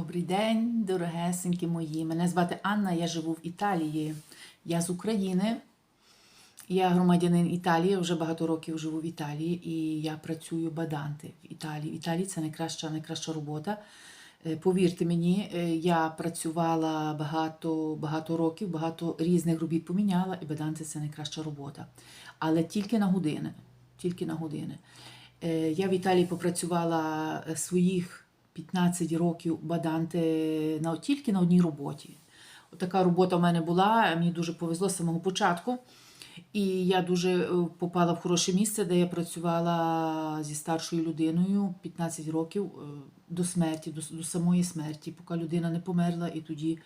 Добрий день, дорогесенькі мої. Мене звати Анна, я живу в Італії. Я з України. Я громадянин Італії, вже багато років живу в Італії і я працюю баданти в Італії. В Італії це найкраща, найкраща робота. Е, Повірте мені, е, я працювала багато, багато років, багато різних робіт поміняла, і баданти це найкраща робота. Але тільки на години. Тільки на години. Е, Я в Італії попрацювала своїх 15 років баданти на, тільки на одній роботі. Отака робота в мене була, мені дуже повезло з самого початку. І я дуже е, попала в хороше місце, де я працювала зі старшою людиною 15 років е, до смерті, до, до самої смерті, поки людина не померла, і тоді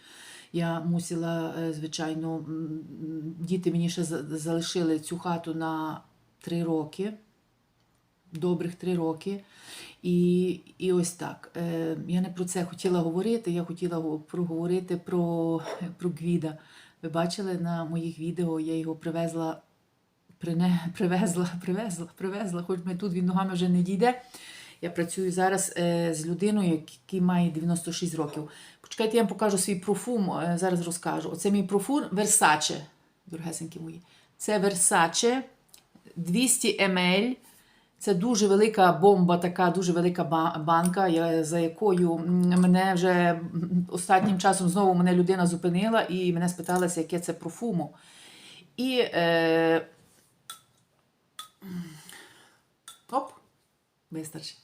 я мусила, е, звичайно, діти мені ще залишили цю хату на 3 роки добрих три роки. І, і ось так. Е, я не про це хотіла говорити, я хотіла проговорити про, про Гвіда. Ви бачили на моїх відео, я його привезла, прине, привезла, привезла, привезла, хоч ми тут він ногами вже не дійде. Я працюю зараз е, з людиною, який має 96 років. Почекайте, я вам покажу свій профум, е, зараз розкажу. Оце мій профум Versace, дорогесенькі мої. Це Versace 200 ml. Це дуже велика бомба, така дуже велика банка, за якою мене вже останнім часом знову мене людина зупинила і мене спиталася, яке це профумо. І е, оп, вистачить.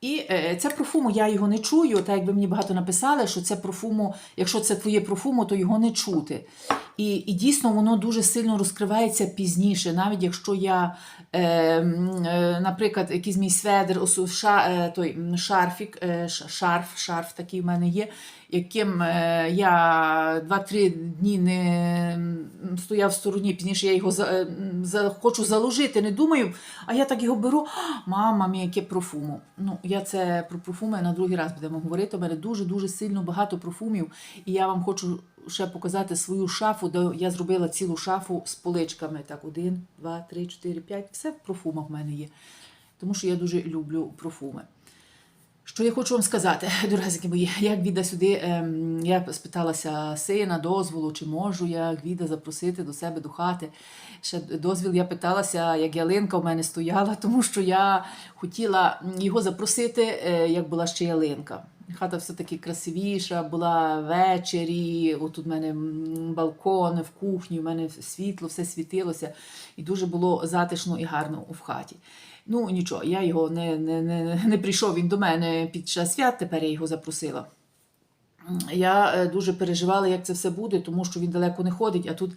І е, це профуму, я його не чую. Так як ви мені багато написали, що це профуму, якщо це твоє профуму, то його не чути. І, і дійсно воно дуже сильно розкривається пізніше, навіть якщо я, е, е, наприклад, якийсь мій сведер, ша, е, той шарфік, е, шарф, шарф такий в мене є, яким е, я 2-3 дні не стояв в стороні, пізніше я його за, е, за, хочу заложити, не думаю, а я так його беру, мама мій, яке профумо. Ну, я це про профуми на другий раз будемо говорити. У мене дуже-дуже сильно багато профумів, і я вам хочу ще показати свою шафу, де я зробила цілу шафу з поличками. Так, один, два, три, чотири, п'ять. Все в профумах в мене є. Тому що я дуже люблю профуми. Що я хочу вам сказати, дорогезики мої, як Гвіда сюди, ем, я спиталася сина дозволу, чи можу я Гвіда запросити до себе до хати. Ще дозвіл я питалася, як ялинка в мене стояла, тому що я хотіла його запросити, е, як була ще ялинка. Хата все-таки красивіша, була ввечері, отут в мене балкон, в кухні, в мене світло, все світилося, і дуже було затишно і гарно в хаті. Ну нічого, я його не, не, не, не прийшов він до мене під час свят, тепер я його запросила. Я е, дуже переживала, як це все буде, тому що він далеко не ходить, а тут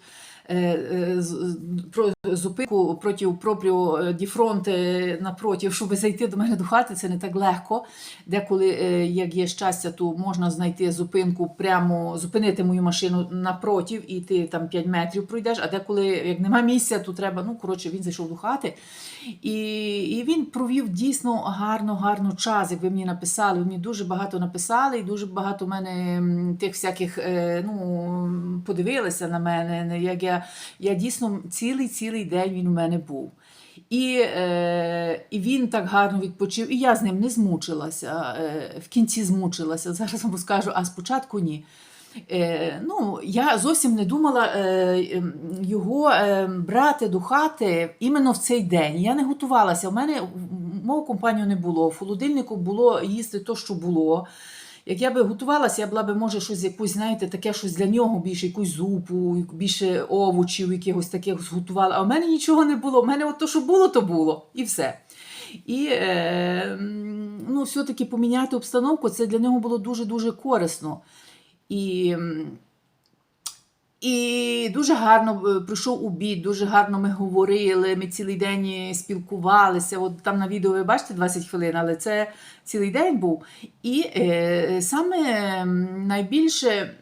про зупинку проти пропріо е, ді фронте напроти, щоб зайти до мене до хати, це не так легко. Деколи, е, як є щастя, то можна знайти зупинку прямо зупинити мою машину напротив, і ти там 5 метрів пройдеш. А деколи, як нема місця, то треба. Ну коротше, він зайшов до хати, і, і він провів дійсно гарно, гарно час. Як ви мені написали, ви мені дуже багато написали, і дуже багато в мене тих всяких е, ну, подивилися на мене. Як я, я дійсно цілий цілий день він у мене був. І, е, і він так гарно відпочив, і я з ним не змучилася. Е, в кінці змучилася. Зараз вам скажу, а спочатку ні. Е, ну, я зовсім не думала е, ем, його е, брати до хати іменно в цей день. Я не готувалася. У мене мого компанію не було. В холодильнику було їсти то, що було. Як я би готувалася, я була би, може, щось якусь, знаєте, таке щось для нього більше, якусь зупу, більше овочів, якихось таких зготувала. А в мене нічого не було. У мене от то, що було, то було. І все. І е, ну, все-таки поміняти обстановку, це для нього було дуже-дуже корисно. І, і дуже гарно е, пройшов обід, дуже гарно ми говорили. Ми цілий день е, спілкувалися. От там на відео ви бачите 20 хвилин, але це цілий день був. І е, саме найбільше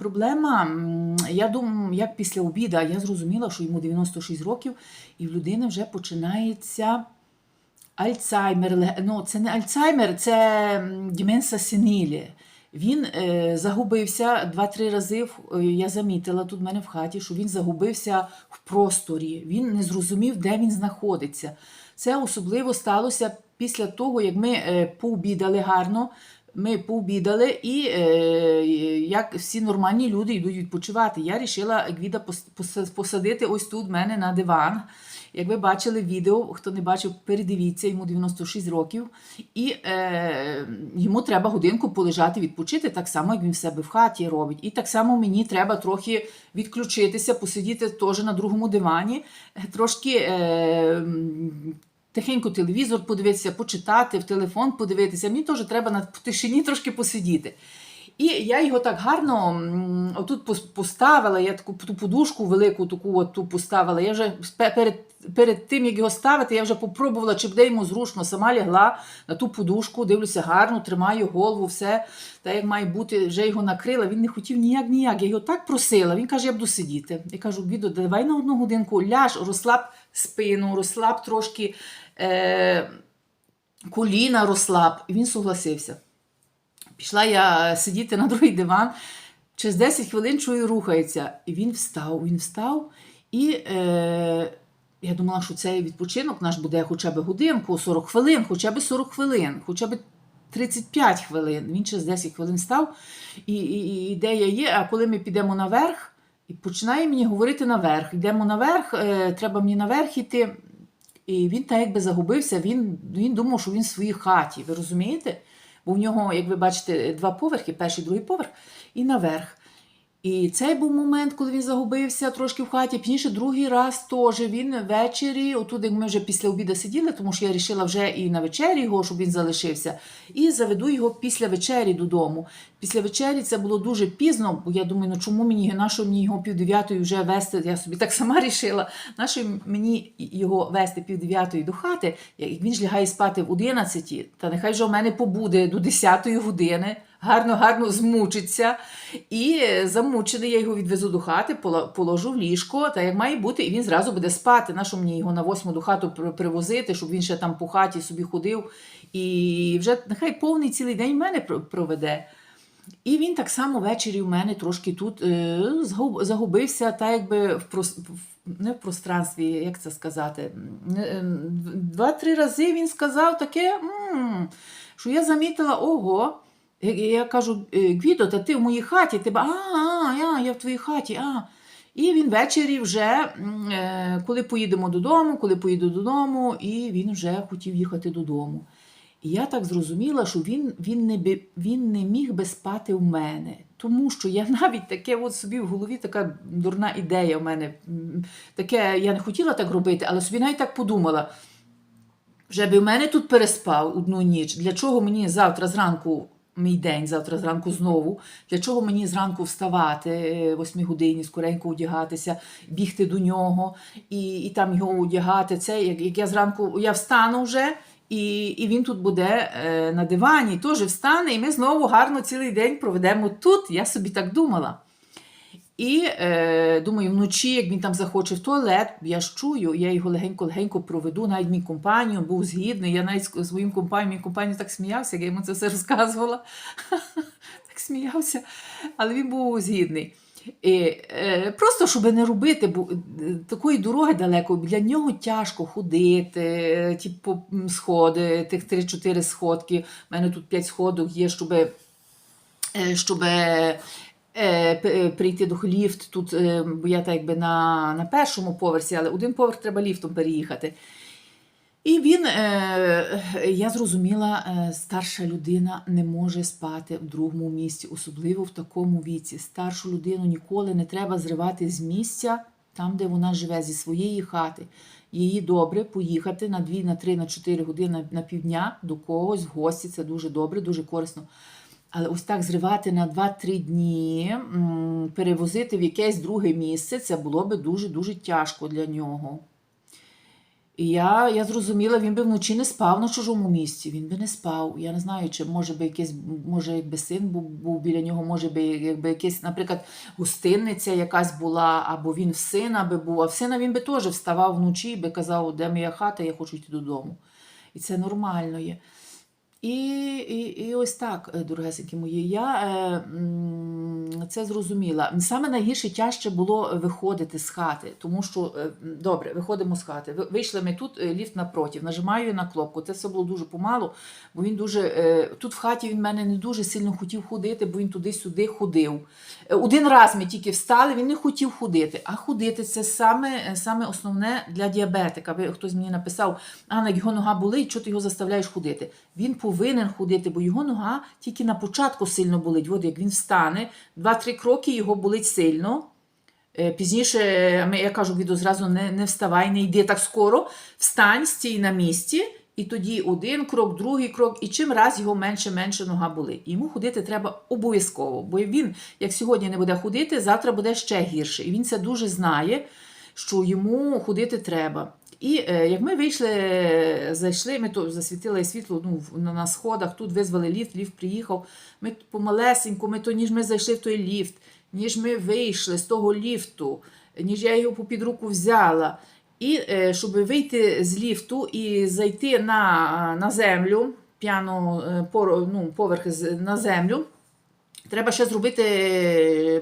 проблема, я думаю, як після обіду, я зрозуміла, що йому 96 років, і в людини вже починається. Альцгеймер, ле- ну це не Альцгеймер, це м, деменса сенілі. Він е, загубився два-три рази. е, Я замітила тут в мене в хаті, що він загубився в просторі. Він не зрозумів, де він знаходиться. Це особливо сталося після того, як ми е, пообідали гарно, Ми пообідали, і е, як всі нормальні люди йдуть відпочивати. Я вирішила Гвіда пос- пос- посадити ось тут в мене на диван. Як ви бачили відео, хто не бачив, передивіться, йому 96 років, і е, йому треба годинку полежати, відпочити, так само, як він в себе в хаті робить. І так само мені треба трохи відключитися, посидіти теж на другому дивані, е, трошки е, тихенько телевізор подивитися, почитати, в телефон подивитися. Мені теж треба на тишині трошки посидіти. І я його так гарно отут поставила, я таку ту подушку велику таку от ту поставила. Я вже перед, перед тим, як його ставити, я вже попробувала, чи буде йому зручно. Сама лягла на ту подушку, дивлюся гарно, тримаю голову, все так як має бути, вже його накрила. Він не хотів ніяк, ніяк. Я його так просила. Він каже, я буду сидіти. Я кажу, Відо, давай на одну годинку ляж, розслаб спину, розслаб трошки е, коліна, розслаб. І він согласився. Пішла я сидіти на другий диван. Через 10 хвилин чую, рухається. І він встав, він встав. І е, я думала, що цей відпочинок наш буде хоча б годинку, 40 хвилин, хоча б 40 хвилин, хоча б 35 хвилин. Він через 10 хвилин став. І, і, і ідея є, а коли ми підемо наверх, і починає мені говорити наверх. Йдемо наверх, е, треба мені наверх іти. І він так якби загубився, він, він думав, що він в своїй хаті. Ви розумієте? Бо в нього, як ви бачите, два поверхи, перший, другий поверх, і наверх. І цей був момент, коли він загубився трошки в хаті. Пізніше другий раз теж він ввечері, отут, як ми вже після обіду сиділи, тому що я вирішила вже і на вечері його, щоб він залишився, і заведу його після вечері додому. Після вечері це було дуже пізно, бо я думаю, ну чому мені нащо мені його пів дев'ятої вже вести? Я собі так сама рішила. Нащо мені його вести пів дев'ятої до хати, як він ж лягає спати в одинадцятій, та нехай вже в мене побуде до десятої години. Гарно, гарно змучиться. І замучений, я його відвезу до хати, положу в ліжко, та як має бути, і він зразу буде спати. Нащо мені його на восьму до хату привозити, щоб він ще там по хаті собі ходив. І вже нехай повний цілий день в мене проведе. І він так само ввечері в мене трошки тут е, загубився, так якби в прос- не в пространстві, як це сказати. Е, Два-три рази він сказав таке, «М, що я замітила, ого. Я, кажу, «Е, Гвідо, та ти в моїй хаті, тебе, а, а, я, я в твоїй хаті. а. І він ввечері вже, е, коли поїдемо додому, коли поїду додому, і він вже хотів їхати додому. І я так зрозуміла, що він, він, не, він не міг би спати в мене. Тому що я навіть таке от собі в голові така дурна ідея в мене. Таке, я не хотіла так робити, але собі навіть так подумала. Вже би в мене тут переспав одну ніч. Для чого мені завтра зранку, мій день, завтра зранку знову, для чого мені зранку вставати е, восьмій годині, скоренько одягатися, бігти до нього і, і там його одягати. Це як, як я зранку я встану вже, і, і він тут буде е, на дивані, теж встане, і ми знову гарно цілий день проведемо тут. Я собі так думала. І е, думаю, вночі, як він там захоче в туалет, я ж чую, я його легенько-легенько проведу, навіть мій компанію був згідний. Я навіть своїм компанією, мій компанію так сміявся, як я йому це все розказувала. так сміявся, але він був згідний. І, е, просто щоб не робити, бо такої дороги далеко, для нього тяжко ходити, ті сходи, тих 3-4 сходки. У мене тут 5 сходок є, щоб, е, щоб прийти до ліфт. Тут, е, бо я так якби на, на першому поверсі, але один поверх треба ліфтом переїхати. І він, е, я зрозуміла, е, старша людина не може спати в другому місці, особливо в такому віці. Старшу людину ніколи не треба зривати з місця, там, де вона живе, зі своєї хати. Її добре поїхати на 2, на 3, на 4 години на півдня до когось в гості. Це дуже добре, дуже корисно. Але ось так зривати на 2-3 дні, перевозити в якесь друге місце, це було би дуже-дуже тяжко для нього. І я, я зрозуміла, він би вночі не спав на чужому місці, він би не спав. Я не знаю, чи може би якийсь, може, якби син був, був біля нього, може би, якби якась, наприклад, гостинниця якась була, або він в сина би був, а в сина він би теж вставав вночі і би казав, де моя хата, я хочу йти додому. І це нормально є. І, і, і ось так, е, дорогесенькі мої, я е, це зрозуміла. Саме найгірше тяжче було виходити з хати, тому що е, добре, виходимо з хати. Вийшли ми тут, ліфт напротив. Нажимаю на кнопку. Це все було дуже помалу, бо він дуже тут в хаті він мене не дуже сильно хотів ходити, бо він туди-сюди ходив. Один раз ми тільки встали, він не хотів ходити. А ходити це саме, саме основне для діабетика. Ви хтось мені написав, Анна, його нога болить, чого ти його заставляєш ходити? Він повинен ходити, бо його нога тільки на початку сильно болить. От як він встане, два-три кроки його болить сильно. Е, Пізніше е, я кажу відео зразу не, не вставай, не йди так скоро. Встань, стій на місці, і тоді один крок, другий крок, і чим раз його менше-менше нога болить. Йому ходити треба обов'язково, бо він, як сьогодні не буде ходити, завтра буде ще гірше. І він це дуже знає, що йому ходити треба. І е, як ми вийшли, е, зайшли, ми то засвітили світло ну, на, сходах, тут визвали ліфт, ліфт приїхав. Ми помалесенько, ми то, ніж ми зайшли в той ліфт, ніж ми вийшли з того ліфту, ніж я його попід руку взяла. І е, щоб вийти з ліфту і зайти на, на землю, п'яно е, ну, поверх на землю, треба ще зробити.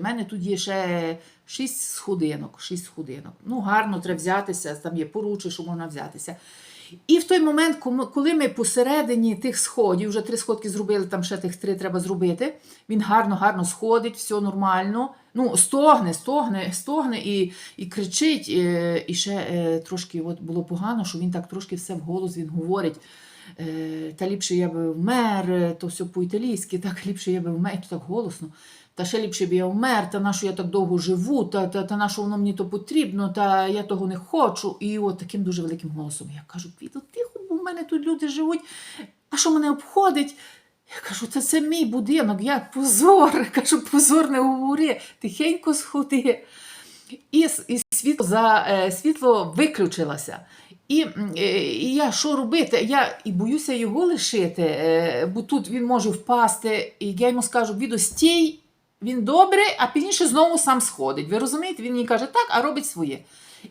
В мене тут є ще шість сходинок. Шість сходинок. Ну, гарно треба взятися, там є поручі, що можна взятися. І в той момент, коли ми посередині тих сходів, вже три сходки зробили, там ще тих три треба зробити. Він гарно, гарно сходить, все нормально. Ну, стогне, стогне, стогне і, і кричить. е, І ще е, трошки от було погано, що він так трошки все вголос він говорить. е, Та ліпше я би вмер, е, то все по-італійськи, так ліпше я би вмер, і то так голосно. Та ще ліпше б я вмер, та на що я так довго живу, та, та, та на що воно мені то потрібно, та я того не хочу. І от таким дуже великим голосом. Я кажу, Квіто, тихо, бо в мене тут люди живуть. А що мене обходить? Я кажу, це, це мій будинок, я позор. Кажу, позор не говори, тихенько сходи. І, і світло, за, е, світло виключилося. І, е, і я що робити? Я і боюся його лишити, е, бо тут він може впасти. І я йому скажу: віду, стій, він добре, а пізніше знову сам сходить. Ви розумієте? Він мені каже, так, а робить своє.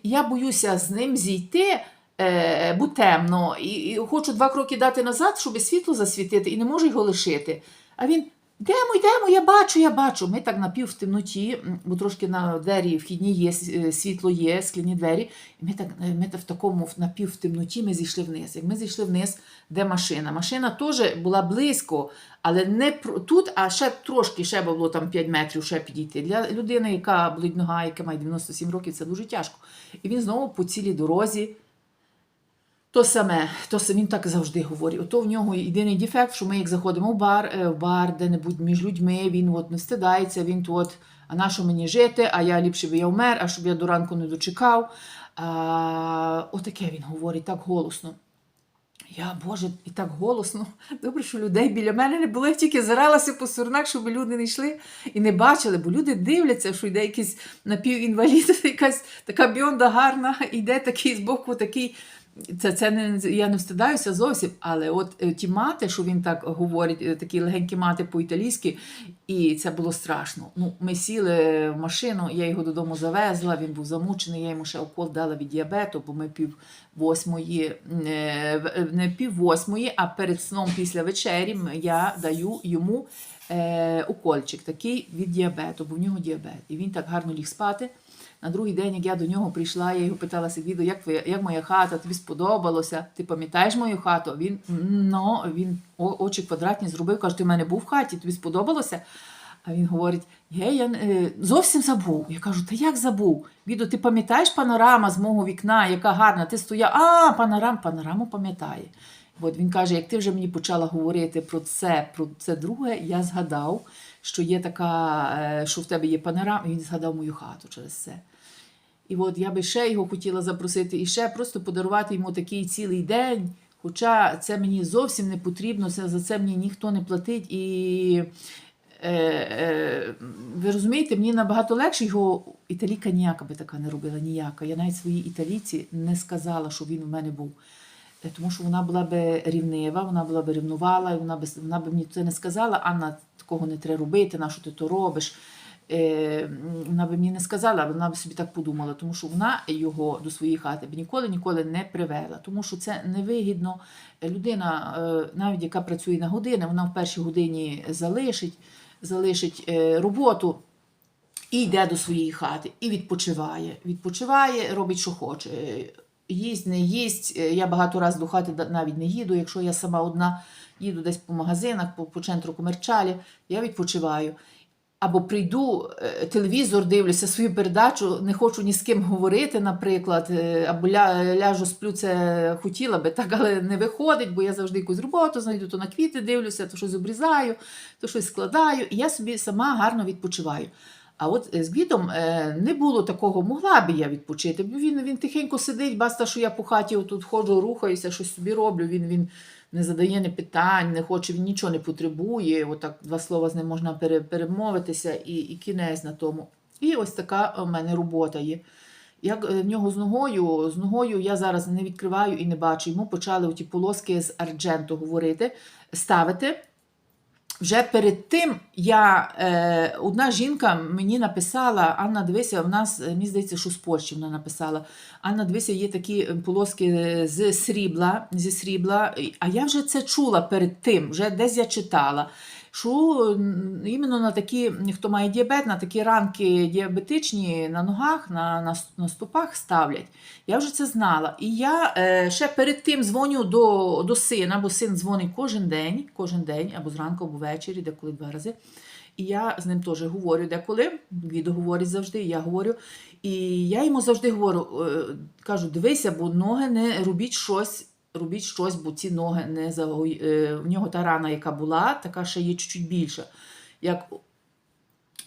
Я боюся з ним зійти, е, бо темно, і, і хочу два кроки дати назад, щоб світло засвітити, і не можу його лишити. А він. Йдемо, йдемо, я бачу, я бачу. Ми так напів в темноті, бо трошки на двері вхідні є, е, світло є, скляні двері. І ми так е, ми в такому напів в темноті ми зійшли вниз. Як ми зійшли вниз, де машина? Машина теж була близько, але не про- тут, а ще трошки, ще було там 5 метрів ще підійти. Для людини, яка болить нога, яка має 97 років, це дуже тяжко. І він знову по цілій дорозі. То саме, то він так завжди говорить. Ото в нього єдиний дефект, що ми як заходимо в бар, в бар, де-небудь між людьми, він от не встидається, він тут, а на що мені жити, а я ліпше би я вмер, а щоб я до ранку не дочекав. А, отаке він говорить так голосно. Я, Боже, і так голосно. Добре, що людей біля мене не було, тільки заралася по сторонах, щоб люди не йшли і не бачили, бо люди дивляться, що йде якийсь напівінвалід, якась така біонда гарна, іде такий збоку, такий. Це, це не, я не встидаюся зовсім, але от е, ті мати, що він так говорить, е, такі легенькі мати по-італійськи, і це було страшно. Ну, ми сіли в машину, я його додому завезла, він був замучений, я йому ще укол дала від діабету, бо ми пів восьмої, е, не пів восьмої, а перед сном після вечері я даю йому е, укольчик такий від діабету, бо в нього діабет. І він так гарно ліг спати. На другий день, як я до нього прийшла, я його питала Сигвідо, як як моя хата, тобі сподобалося? Ти пам'ятаєш мою хату? Він ну, він очі квадратні зробив, каже, ти в мене був в хаті, тобі сподобалося? А він говорить: я, я е, зовсім забув. Я кажу, та як забув? Відо, ти пам'ятаєш панорама з мого вікна, яка гарна? Ти стояв, а, панорам, панораму пам'ятає. От він каже, як ти вже мені почала говорити про це, про це друге, я згадав, що є така, е, що в тебе є панорама, і він згадав мою хату через це. І от я би ще його хотіла запросити і ще просто подарувати йому такий цілий день. Хоча це мені зовсім не потрібно, за це мені ніхто не платить. І е, е, ви розумієте, мені набагато легше його італійка ніяка би така не робила, ніяка. Я навіть своїй італійці не сказала, що він у мене був. Е, Тому що вона була би рівнива, вона була би рівнувала, вона би, вона би мені це не сказала, Анна, такого не треба робити, на що ти то робиш. Е, вона би мені не сказала, вона б собі так подумала, тому що вона його до своєї хати б ніколи ніколи не привела, тому що це невигідно. Людина, навіть яка працює на години, вона в першій годині залишить, залишить е, роботу. І йде до своєї хати, і відпочиває. Відпочиває, робить, що хоче. Їсть, не їсть. Е, Я багато разів до хати навіть не їду. Якщо я сама одна їду десь по магазинах, по, по центру комерчалі, я відпочиваю. Або прийду, е, телевізор дивлюся, свою передачу, не хочу ні з ким говорити, наприклад, е, або ля, ляжу, сплю, це хотіла би, так, але не виходить, бо я завжди якусь роботу знайду, то на квіти дивлюся, то щось обрізаю, то щось складаю, і я собі сама гарно відпочиваю. А от е, з бідом не було такого, могла би я відпочити, він, він тихенько сидить, баста, що я по хаті тут ходжу, рухаюся, щось собі роблю. Він, він не задає не питань, не хоче, він нічого не потребує. Отак два слова з ним можна пере- перемовитися і, і кінець на тому. І ось така у мене робота є. Як е, в нього з ногою, з ногою я зараз не відкриваю і не бачу. Йому почали ті полоски з ардженту говорити, ставити. Вже перед тим я е, одна жінка мені написала: Анна, дивися, в нас е, мені здається, що з Польщі вона написала. Анна, дивися, є такі е, полоски з срібла, зі срібла. А я вже це чула перед тим, вже десь я читала. Що іменно на такі, хто має діабет, на такі ранки діабетичні на ногах, на, на, на стопах ставлять. Я вже це знала. І я е, ще перед тим дзвоню до, до сина, бо син дзвонить кожен день, кожен день, або зранку, або ввечері, деколи два рази. І я з ним теж говорю деколи. Відео говорить завжди, я говорю. І я йому завжди говорю, е, кажу: дивися, бо ноги не робіть щось. Робіть щось, бо ці ноги не загої... е, В нього та рана, яка була, така ще є чуть-чуть більша. Як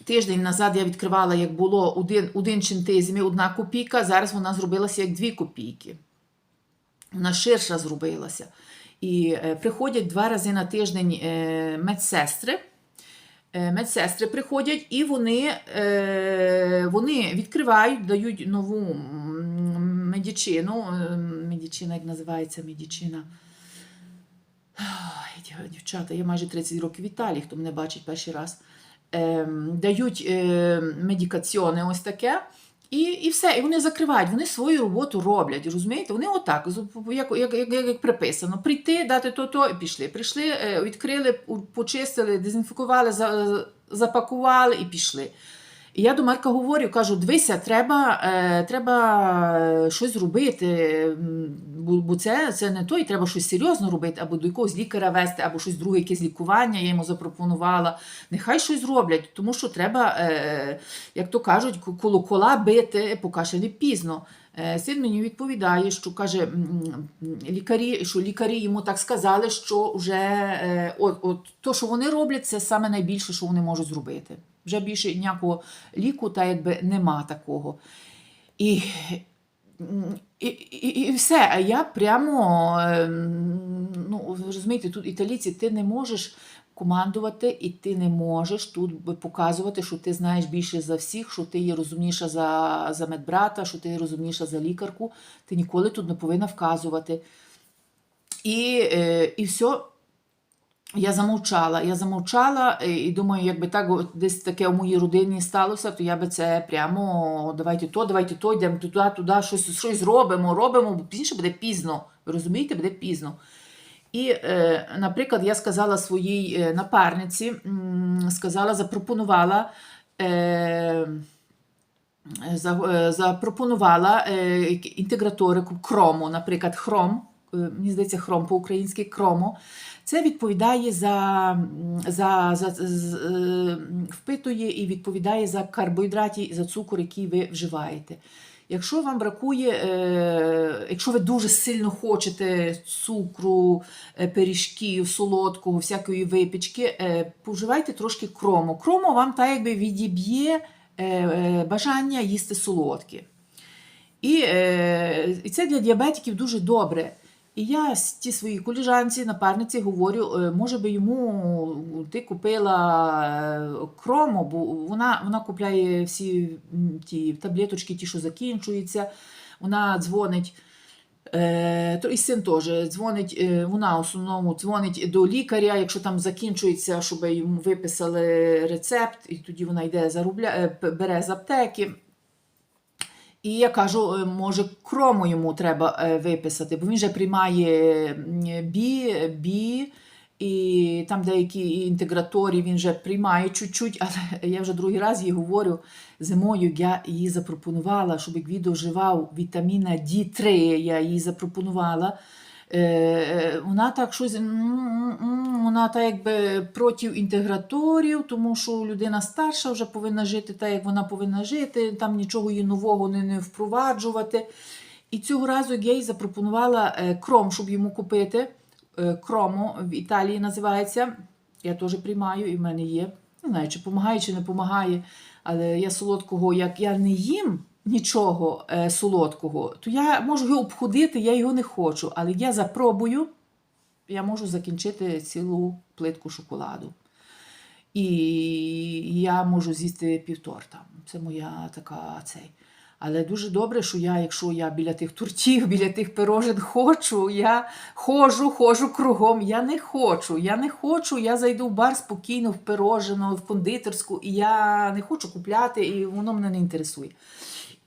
тиждень назад я відкривала, як було один, один чинтизм, одна копійка, зараз вона зробилася як дві копійки. Вона ширша зробилася. І е, приходять два рази на тиждень е, медсестри. Медсестри приходять і вони, вони відкривають, дають нову медичину. Е, Медичина, як називається медичина? Дівчата, я майже 30 років в Італії, хто мене бачить перший раз. Ем, дають е, медикаціони ось таке. І, і все, і вони закривають, вони свою роботу роблять, розумієте? Вони отак, як, як, як, як приписано, прийти, дати то-то і пішли. Прийшли, е, відкрили, почистили, дезінфікували, запакували і пішли. І я до Марка говорю, кажу: дивися, треба, е, треба е, щось робити, бо, це, це не то, і треба щось серйозно робити, або до якогось лікаря вести, або щось друге, якесь лікування. Я йому запропонувала. Нехай щось зроблять, тому що треба, е, як то кажуть, ку- колокола бити, поки ще не пізно. Е, Син мені відповідає, що каже, лікарі, що лікарі йому так сказали, що вже е, от, от то, що вони роблять, це саме найбільше, що вони можуть зробити. Вже більше ніякого ліку, та якби нема такого. І, і, і, і все. А я прямо, ем, ну, розумієте, тут італійці, ти не можеш командувати, і ти не можеш тут показувати, що ти знаєш більше за всіх, що ти є розумніша за, за медбрата, що ти є розумніша за лікарку. Ти ніколи тут не повинна вказувати. І, е, і все. Я замовчала. Я замовчала е, і думаю, якби так десь таке в моїй родині сталося, то я би це прямо давайте то, давайте то, йдемо туди, туди, щось, щось зробимо, робимо, бо пізніше буде пізно. Ви розумієте, буде пізно. І, е, наприклад, я сказала своїй е, напарниці, сказала, запропонувала. За- запропонувала інтегратори Chrome, наприклад, е, мені здається, Chrome по-українськи Chrome. Це відповідає за, м, за, за, е, впитує і відповідає за карбоїдраті за цукор, який ви вживаєте. Якщо вам бракує, е, якщо ви дуже сильно хочете цукру, е, пиріжків, солодкого, всякої випічки, е, повживайте трошки крому. Крому вам так якби відіб'є е, е, бажання їсти солодке. Е, і це для діабетиків дуже добре. І я ті своїй коліжанці, напарниці говорю, е, може би йому ти купила е, крому, бо вона, вона купляє всі ті таблеточки, ті, що закінчуються. Вона дзвонить. Е, то і син теж дзвонить, е, вона в основному дзвонить до лікаря, якщо там закінчується, щоб йому виписали рецепт, і тоді вона йде зарубля, е, бере з аптеки. І я кажу, е, може, крому йому треба е, виписати, бо він же приймає бі, бі І там деякі інтеграторі він вже приймає чуть-чуть, але я вже другий раз їй говорю. Зимою я їй запропонувала, щоб Гвідо вживав вітаміна D3, я їй запропонувала. Е, е, Вона так щось, вона так якби проти інтеграторів, тому що людина старша вже повинна жити так, як вона повинна жити, там нічого їй нового не, не впроваджувати. І цього разу я їй запропонувала е, кром, щоб йому купити. Кромо в Італії називається. Я теж приймаю, і в мене є. Не знаю, чи допомагає, чи не допомагає. Але я солодкого, як я не їм нічого е, солодкого, то я можу його обходити, я його не хочу. Але я запробую, я можу закінчити цілу плитку шоколаду. І я можу з'їсти півторта. Це моя така цей. Але дуже добре, що я, якщо я біля тих тортів, біля тих пирожен хочу, я ходжу, ходжу кругом. Я не хочу, я не хочу, я зайду в бар спокійно в пирожену, в кондитерську, і я не хочу купляти, і воно мене не інтересує.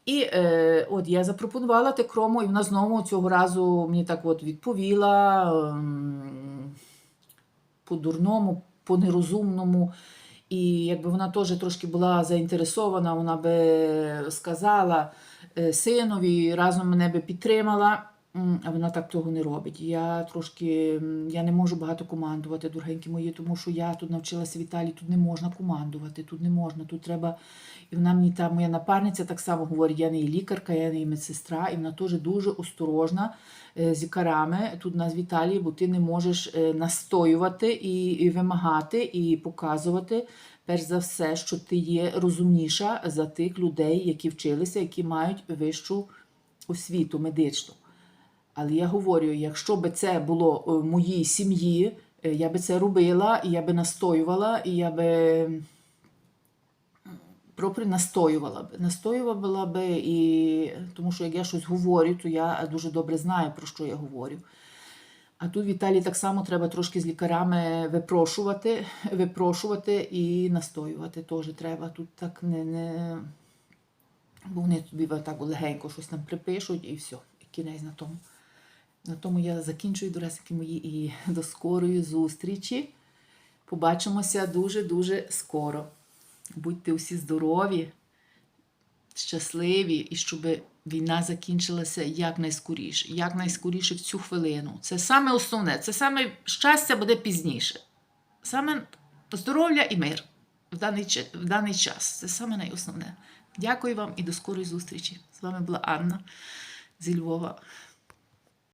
І е, от я запропонувала те крому, і вона знову цього разу мені так от відповіла е, по-дурному, по-нерозумному. І якби вона теж трошки була заінтересована, вона би сказала е, синові, разом мене би підтримала, а вона так того не робить. Я трошки я не можу багато командувати, дорогенькі мої, тому що я тут навчилася в Італії, тут не можна командувати, тут не можна, тут треба. І вона мені та моя напарниця так само говорить: я не є лікарка, я не є медсестра, і вона теж дуже осторожна е, з лікарами тут нас в Італії, бо ти не можеш е, настоювати і, і вимагати, і показувати, перш за все, що ти є розумніша за тих людей, які вчилися, які мають вищу освіту медичну. Але я говорю, якщо би це було е, в моїй сім'ї, е, я би це робила, і я би настоювала, і я би пропри настоювала би. Настоювала би, і... тому що як я щось говорю, то я дуже добре знаю, про що я говорю. А тут в Італії так само треба трошки з лікарями випрошувати, випрошувати і настоювати теж треба. Тут так не, не... бо вони тобі так легенько щось там припишуть і все, і кінець на тому. На тому я закінчую, доресики мої, і до скорої зустрічі. Побачимося дуже-дуже скоро. Будьте усі здорові, щасливі, і щоб війна закінчилася якнайскоріше, якнайскоріше в цю хвилину. Це саме основне, це саме щастя буде пізніше. Саме здоров'я і мир в даний, в даний час. Це саме найосновне. Дякую вам і до скорої зустрічі. З вами була Анна зі Львова.